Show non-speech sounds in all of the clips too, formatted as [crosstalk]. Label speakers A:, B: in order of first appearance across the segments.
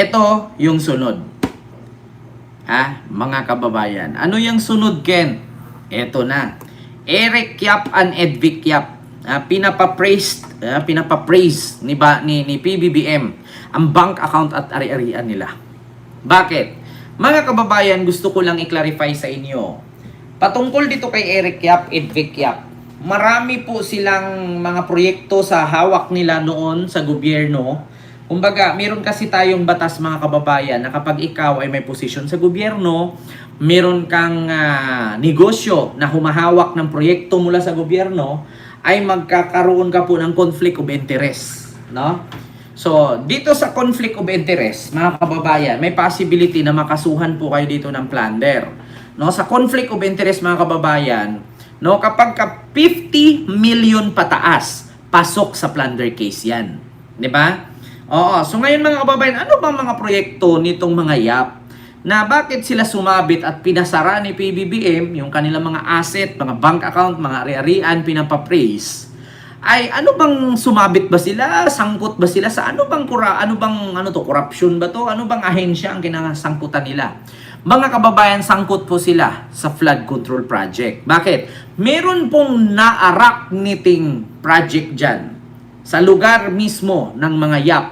A: Ito yung sunod. Ha? Mga kababayan. Ano yung sunod, Ken? Ito na. Eric Yap and Edvic Yap. Ah, pinapa-praise, ah, pinapa-praise ni, ba, ni, ni PBBM ang bank account at ari-arian nila. Bakit? Mga kababayan, gusto ko lang i-clarify sa inyo. Patungkol dito kay Eric Yap, Edvic Yap, marami po silang mga proyekto sa hawak nila noon sa gobyerno. Kumbaga, meron kasi tayong batas mga kababayan na kapag ikaw ay may posisyon sa gobyerno, meron kang ah, negosyo na humahawak ng proyekto mula sa gobyerno, ay magkakaroon ka po ng conflict of interest. No? So, dito sa conflict of interest, mga kababayan, may possibility na makasuhan po kayo dito ng plunder. No, sa conflict of interest mga kababayan, no, kapag ka 50 million pataas, pasok sa plunder case 'yan. 'Di ba? Oo, so ngayon mga kababayan, ano bang mga proyekto nitong mga YAP na bakit sila sumabit at pinasara ni PBBM yung kanilang mga asset, mga bank account, mga ari-arian, pinapapraise? ay ano bang sumabit ba sila? Sangkot ba sila sa ano bang kura ano bang ano to corruption ba to? Ano bang ahensya ang kinasangkutan nila? Mga kababayan, sangkot po sila sa flood control project. Bakit? Meron pong naarak knitting project dyan sa lugar mismo ng mga YAP,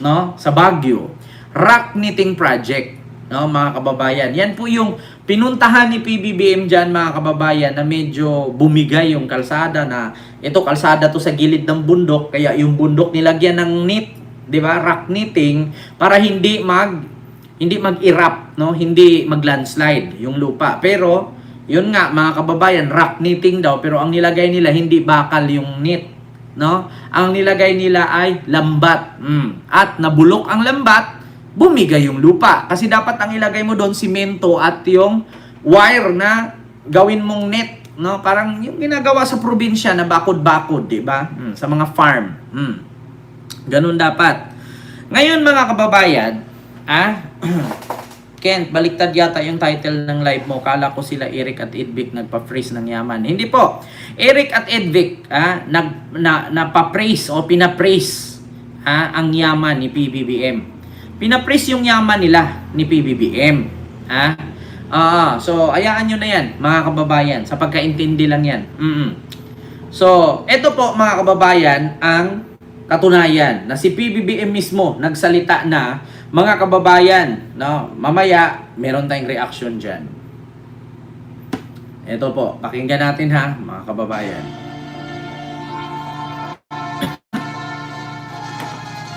A: no? Sa Baguio. Rock knitting project, no, mga kababayan. Yan po yung pinuntahan ni PBBM dyan, mga kababayan, na medyo bumigay yung kalsada na ito kalsada to sa gilid ng bundok, kaya yung bundok nilagyan ng knit, 'di ba? Rock knitting para hindi mag hindi mag-erupt, no? Hindi mag-landslide yung lupa. Pero yun nga mga kababayan, rock knitting daw pero ang nilagay nila hindi bakal yung knit, no? Ang nilagay nila ay lambat. Mm. At nabulok ang lambat, bumigay yung lupa. Kasi dapat ang ilagay mo doon simento at yung wire na gawin mong net, no? Parang yung ginagawa sa probinsya na bakod-bakod, 'di ba? Mm, sa mga farm. Mm. Ganun dapat. Ngayon mga kababayan, ah, [clears throat] Kent, baliktad yata yung title ng live mo. Kala ko sila Eric at Edvic nagpa-freeze ng yaman. Hindi po. Eric at Edvic ah, nag, na, napapraise o pinapraise ah, ang yaman ni PBBM. Pinapraise yung yaman nila ni PBBM. Ah, ah, so, ayaan nyo na yan, mga kababayan. Sa pagkaintindi lang yan. mm So, eto po mga kababayan ang katunayan na si PBBM mismo nagsalita na mga kababayan, no, mamaya meron tayong reaction diyan. Ito po, pakinggan natin ha, mga kababayan.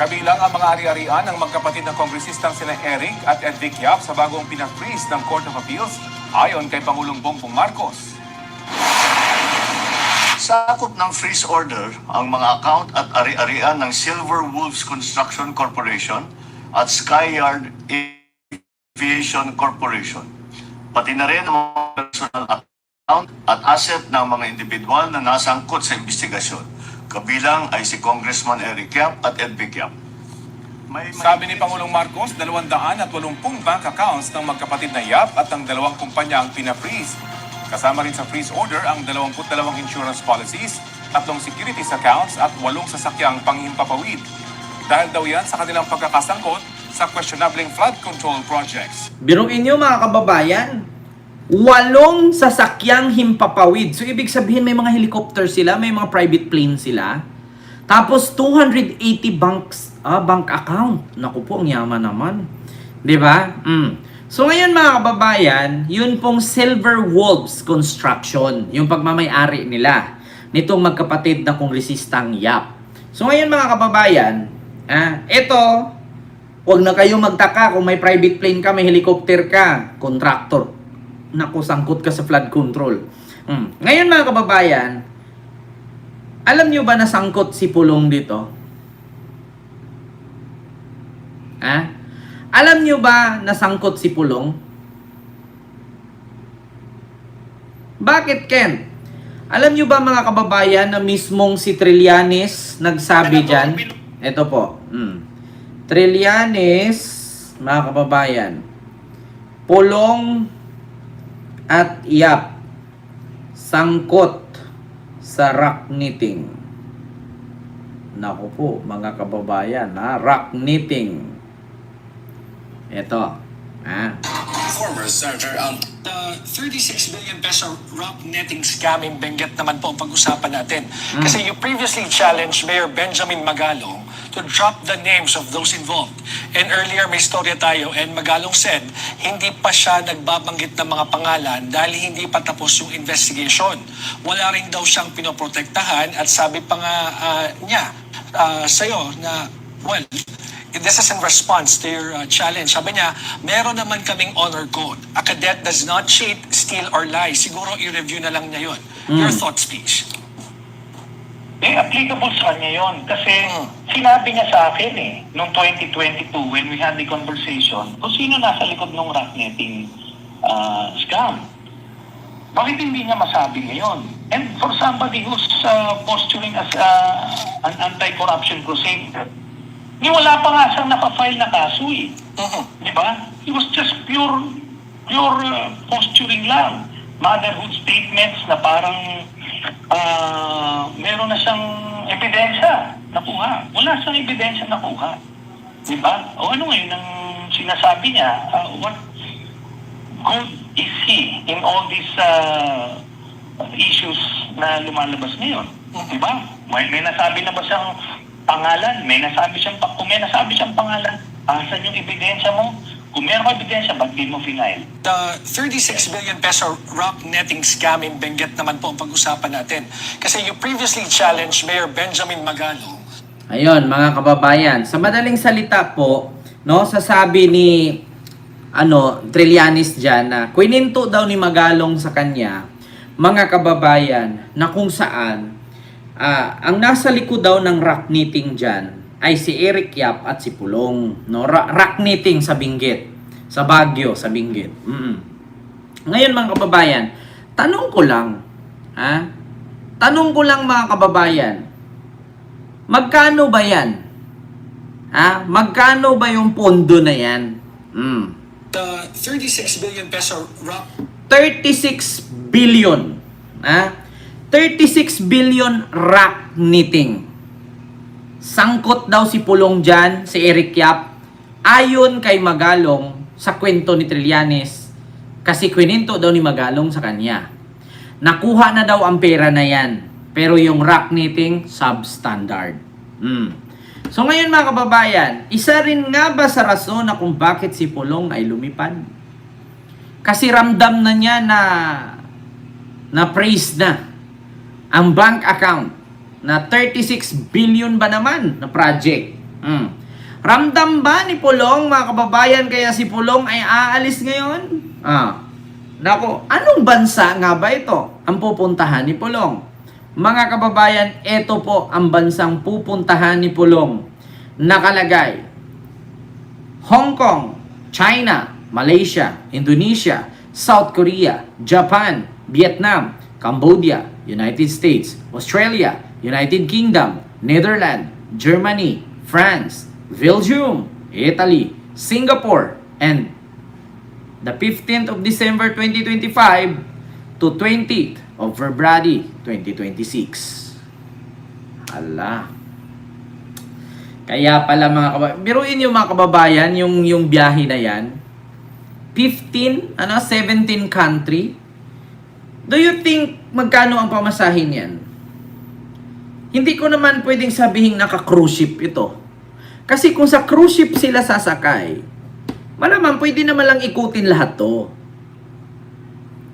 B: Kabilang ang mga ari-arian ng magkapatid na kongresistang sina Eric at Edvic Yap sa bagong pinag-freeze ng Court of Appeals ayon kay Pangulong Bongbong Marcos.
C: Sakop ng freeze order ang mga account at ari-arian ng Silver Wolves Construction Corporation at Skyyard Aviation Corporation. Pati na rin ang mga personal account at asset ng mga individual na nasangkot sa investigasyon. Kabilang ay si Congressman Eric Yap at Edvic Yap. May, may-
B: Sabi ni Pangulong Marcos, 280 bank accounts ng magkapatid na Yap at ang dalawang kumpanya ang pina-freeze. Kasama rin sa freeze order ang 22 insurance policies, tatlong securities accounts at walong sasakyang panghimpapawid. Dahil daw yan sa kanilang pagkakasangkot sa questionable flood control projects.
A: Biruin nyo mga kababayan, walong sasakyang himpapawid. So ibig sabihin may mga helicopter sila, may mga private plane sila. Tapos 280 banks, ah, bank account. Naku po, ang yaman naman. 'Di ba? Mm. So ngayon mga kababayan, yun pong Silver Wolves Construction, yung pagmamayari nila nitong magkapatid na kongresistang YAP. So ngayon mga kababayan, ah, ito, Huwag na kayo magtaka kung may private plane ka, may helicopter ka, contractor. Naku, sangkot ka sa flood control. Hmm. Ngayon mga kababayan, alam nyo ba na sangkot si Pulong dito? Ha? Alam nyo ba na sangkot si Pulong? Bakit, Ken? Alam nyo ba mga kababayan na mismong si Trillanes nagsabi dyan? Ito po. Hmm. Trillanes, mga kababayan, pulong at iyap, sangkot sa rock knitting. Naku po, mga kababayan, ha? rock knitting. Ito. Ah.
D: former senator ang
E: The 36 billion peso rock netting scam in Benguet naman po ang pag-usapan natin. Kasi you previously challenged Mayor Benjamin Magalong to drop the names of those involved. And earlier may storya tayo and Magalong said hindi pa siya nagbabanggit ng mga pangalan dahil hindi pa tapos yung investigation. Wala rin daw siyang pinoprotektahan at sabi pa nga ah, niya ah, sa'yo na well, this is in response to your uh, challenge. Sabi niya, meron naman kaming honor code. A cadet does not cheat, steal, or lie. Siguro i-review na lang niya yun. Your thoughts, please.
F: Eh, applicable sa kanya yun. Kasi sinabi niya sa akin eh, noong 2022 when we had the conversation, kung sino nasa likod ng rat netting ah, scam. Bakit hindi niya masabi ngayon? And for somebody who's ah, posturing as ah, an anti-corruption crusader, ni wala pa nga siyang nakafile na kaso eh.
E: Mhm.
F: Di ba? It was just pure pure uh, posturing lang. Motherhood statements na parang ah, meron na siyang ebidensya nakuha. Wala siyang ebidensya nakuha. Di ba? O ano ngayon ang sinasabi niya? Ah, what good is he in all these uh, issues na lumalabas ngayon? Di ba? May, may nasabi na ba siyang pangalan? May nasabi siyang, kung may nasabi siyang pangalan, asan yung ebidensya mo? Kung meron ka ebidensya, ba't di mo final?
E: The 36 billion peso rock netting scam in Benguet naman po ang pag-usapan natin. Kasi you previously challenged Mayor Benjamin Magalong
A: Ayun, mga kababayan, sa madaling salita po, no, sasabi ni ano, Trillanes diyan na kwininto daw ni Magalong sa kanya, mga kababayan, na kung saan ah, ang nasa likod daw ng rock knitting diyan ay si Eric Yap at si Pulong, no? Ra- rock knitting sa Benguet, sa Baguio, sa Benguet. Mm. Ngayon mga kababayan, tanong ko lang, ha? Tanong ko lang mga kababayan, Magkano ba yan? Ha? Magkano ba yung pondo na yan? Hmm.
E: the 36 billion peso rock
A: 36 billion. Ha? 36 billion rock knitting. Sangkot daw si Pulong dyan, si Eric Yap. Ayon kay Magalong sa kwento ni Trillanes, kasi kwininto daw ni Magalong sa kanya. Nakuha na daw ang pera na yan. Pero yung rock knitting, substandard. Mm. So ngayon mga kababayan, isa rin nga ba sa rason na kung bakit si Pulong ay lumipad? Kasi ramdam na niya na na praise na ang bank account na 36 billion ba naman na project. Mm. Ramdam ba ni Pulong mga kababayan kaya si Pulong ay aalis ngayon? Ah. Nako, anong bansa nga ba ito ang pupuntahan ni Pulong? Mga kababayan, ito po ang bansang pupuntahan ni Pulong. Nakalagay, Hong Kong, China, Malaysia, Indonesia, South Korea, Japan, Vietnam, Cambodia, United States, Australia, United Kingdom, Netherlands, Germany, France, Belgium, Italy, Singapore, and the 15th of December 2025 to 20th of February 2026. Hala. Kaya pala mga kababayan, biruin yung mga kababayan, yung, yung biyahe na yan. 15, ano, 17 country. Do you think magkano ang pamasahin yan? Hindi ko naman pwedeng sabihin naka-cruise ship ito. Kasi kung sa cruise ship sila sasakay, malamang pwede naman lang ikutin lahat to.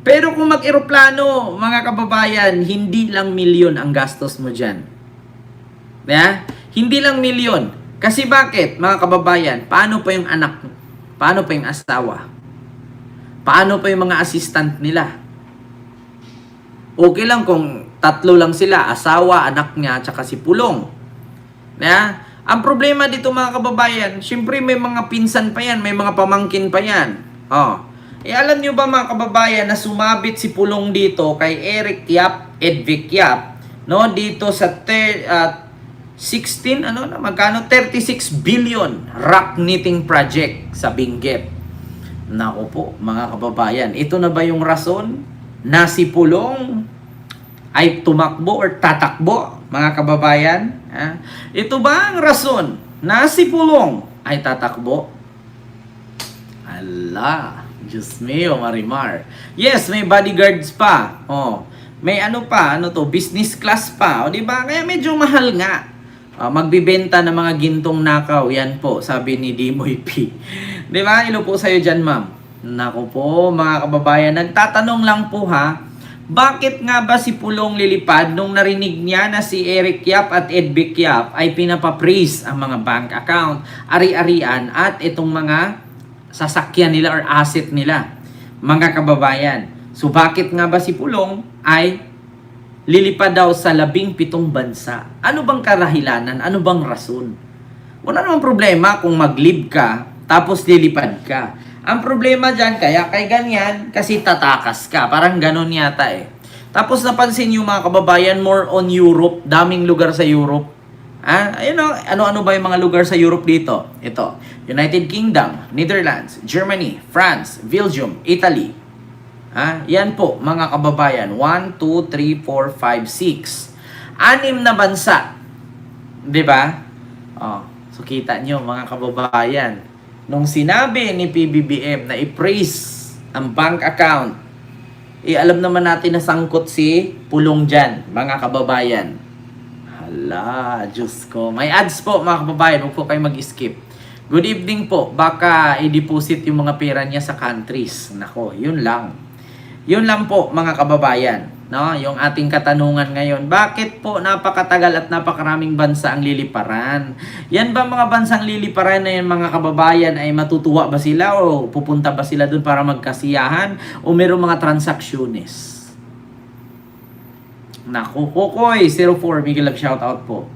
A: Pero kung mag-eroplano, mga kababayan, hindi lang milyon ang gastos mo dyan. Yeah? Hindi lang milyon. Kasi bakit, mga kababayan, paano pa yung anak? Paano pa yung asawa? Paano pa yung mga assistant nila? Okay lang kung tatlo lang sila, asawa, anak niya, tsaka si Pulong. Yeah? Ang problema dito mga kababayan, syempre may mga pinsan pa yan, may mga pamangkin pa yan. Oh. Eh alam nyo ba mga kababayan na sumabit si Pulong dito kay Eric Yap, Edvic Yap, no? Dito sa ter, ah, 16, ano na, magkano? 36 billion rock knitting project sa Benguet. Nako po, mga kababayan, ito na ba yung rason na si Pulong ay tumakbo or tatakbo, mga kababayan? Ito ba ang rason na si Pulong ay tatakbo? Hala, Diyos mio, Marimar. Yes, may bodyguards pa. Oh, may ano pa, ano to, business class pa. O, di ba? Kaya medyo mahal nga. Ah, magbibenta ng mga gintong nakaw, yan po, sabi ni Dimoy P. Di ba? Ilo po sa'yo dyan, ma'am. Naku po, mga kababayan, nagtatanong lang po ha, bakit nga ba si Pulong Lilipad nung narinig niya na si Eric Yap at Edvic Yap ay pinapapraise ang mga bank account, ari-arian at itong mga sasakyan nila or asset nila, mga kababayan. So bakit nga ba si Pulong ay lilipad daw sa labing pitong bansa? Ano bang karahilanan? Ano bang rason? Wala namang problema kung mag-leave ka tapos lilipad ka. Ang problema dyan, kaya kay ganyan, kasi tatakas ka. Parang ganun yata eh. Tapos napansin nyo mga kababayan, more on Europe. Daming lugar sa Europe. Ah, ayun o, ano-ano ba yung mga lugar sa Europe dito? Ito, United Kingdom, Netherlands, Germany, France, Belgium, Italy. Ah, yan po mga kababayan. 1, 2, 3, 4, 5, 6. Anim na bansa. 'Di ba? Oh, so kita nyo mga kababayan. Nung sinabi ni PBBM na i-praise ang bank account, eh alam naman natin na sangkot si Pulong dyan, mga kababayan. Hala, Diyos ko. May ads po mga kababayan, huwag po kayo mag-skip. Good evening po. Baka i-deposit yung mga pera niya sa countries. Nako, yun lang. Yun lang po mga kababayan. No? Yung ating katanungan ngayon. Bakit po napakatagal at napakaraming bansa ang liliparan? Yan ba mga bansang liliparan na yan mga kababayan ay matutuwa ba sila o pupunta ba sila dun para magkasiyahan o meron mga transaksyones? Naku, Kokoy, 04, Miguel Love shoutout po.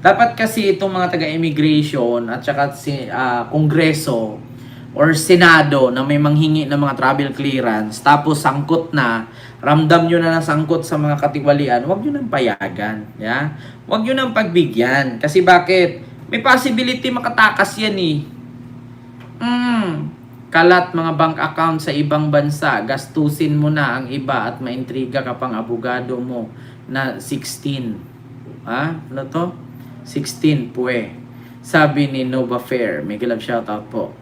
A: Dapat kasi itong mga taga-immigration at saka si ah, Kongreso or Senado na may manghingi ng mga travel clearance tapos sangkot na, ramdam nyo na nasangkot sa mga katiwalian, huwag nyo nang payagan. Ya? Huwag nyo nang pagbigyan. Kasi bakit? May possibility makatakas yan eh. Mm, kalat mga bank account sa ibang bansa, gastusin mo na ang iba at maintriga ka pang abogado mo na 16. Ha? Ano to? 16 pwe. Sabi ni Nova Fair. May love shoutout po.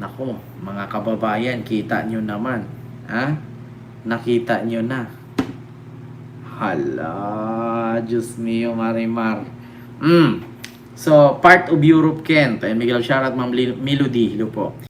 A: Nako, mga kababayan, kita nyo naman. Ha? Nakita nyo na. Hala, Diyos mio, Marimar. Mm. So, part of Europe, Kent. Miguel Sharat, Ma'am Melody. Hello po.